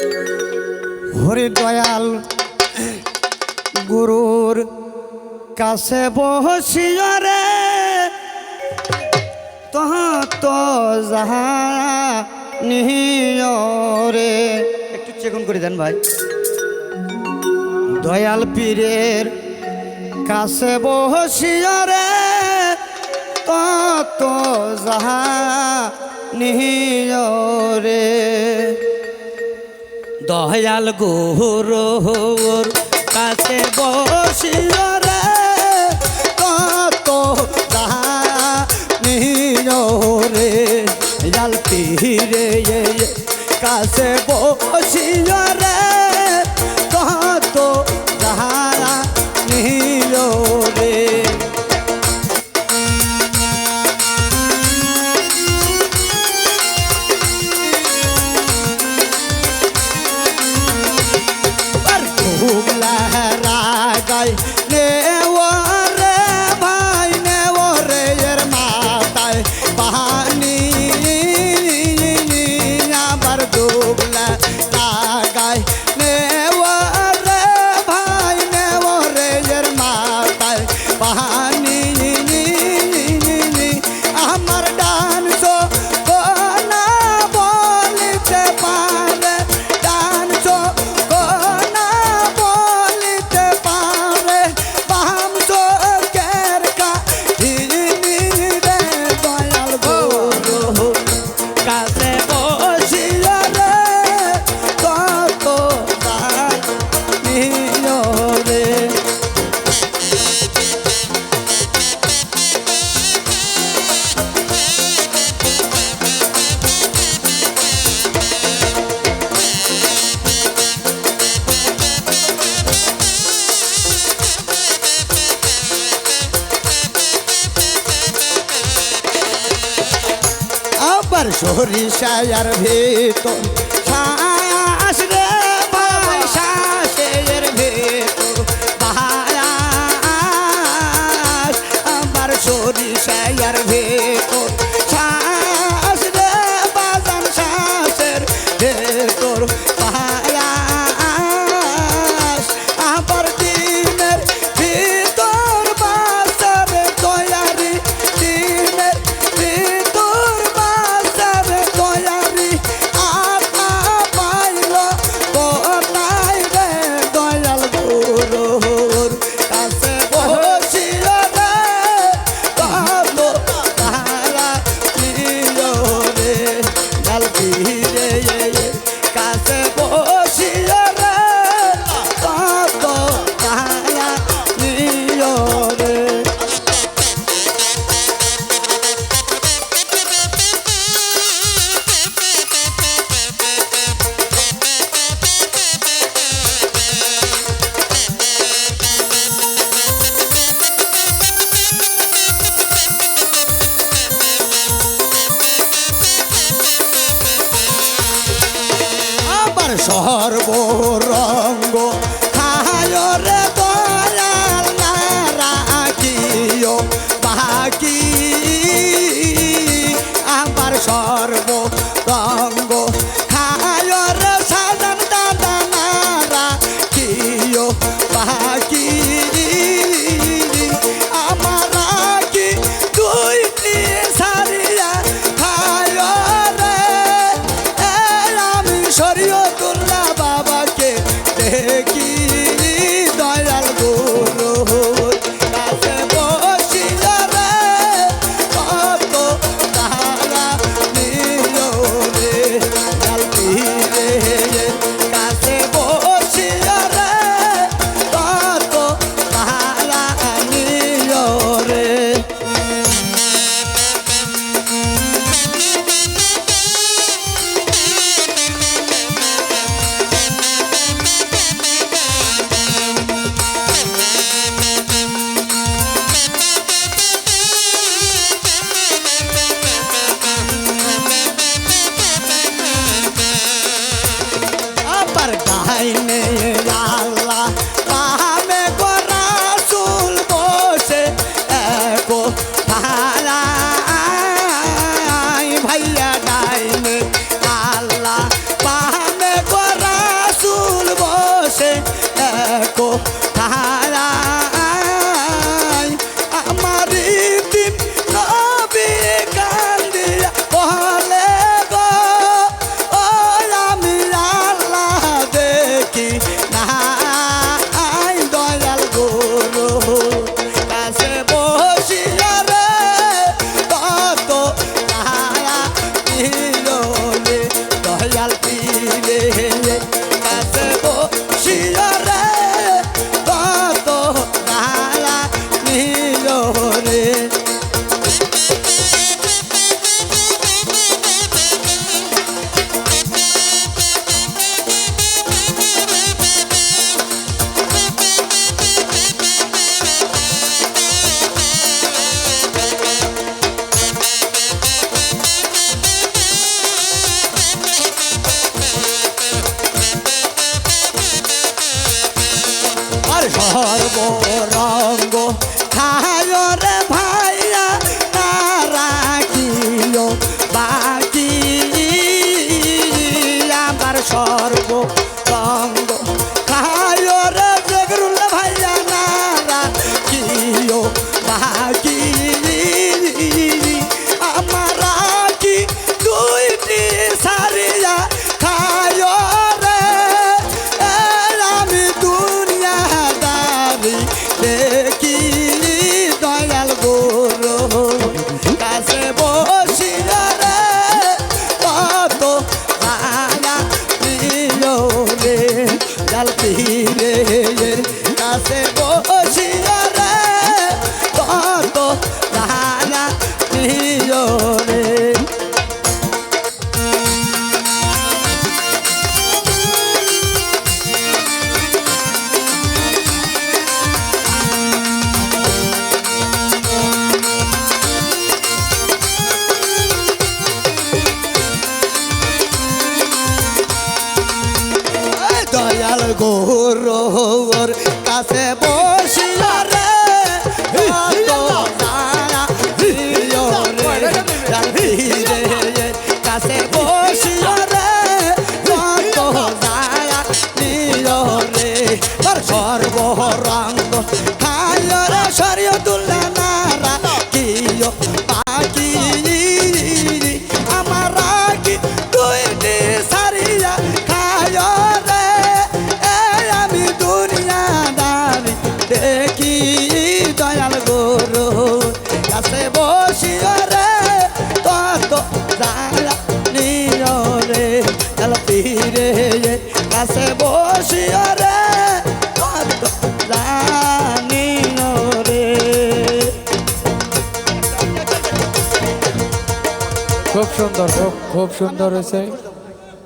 হরি দয়াল, গুরুর কাছে বসিয়রে তহ তো যাহা নিহরে একটু চেকন করে দেন ভাই। দয়াল পীরের কাছে বসিয়রে তো যাহা নিহরে দয়াল গুহুর কাছে বসিল রে। কত রে জাল তিরে কাছে বসিল রে। কত সরিষায়ার ভেতর শ্বাস রে বাবা শ্বাসের ভেতর। বাহার আমার সরিষায়ার সর্বরঙ্গ গোর কাছে বল কাল ফিরে কাছে বসিয়া খুব সুন্দর খুব সুন্দর হয়েছে।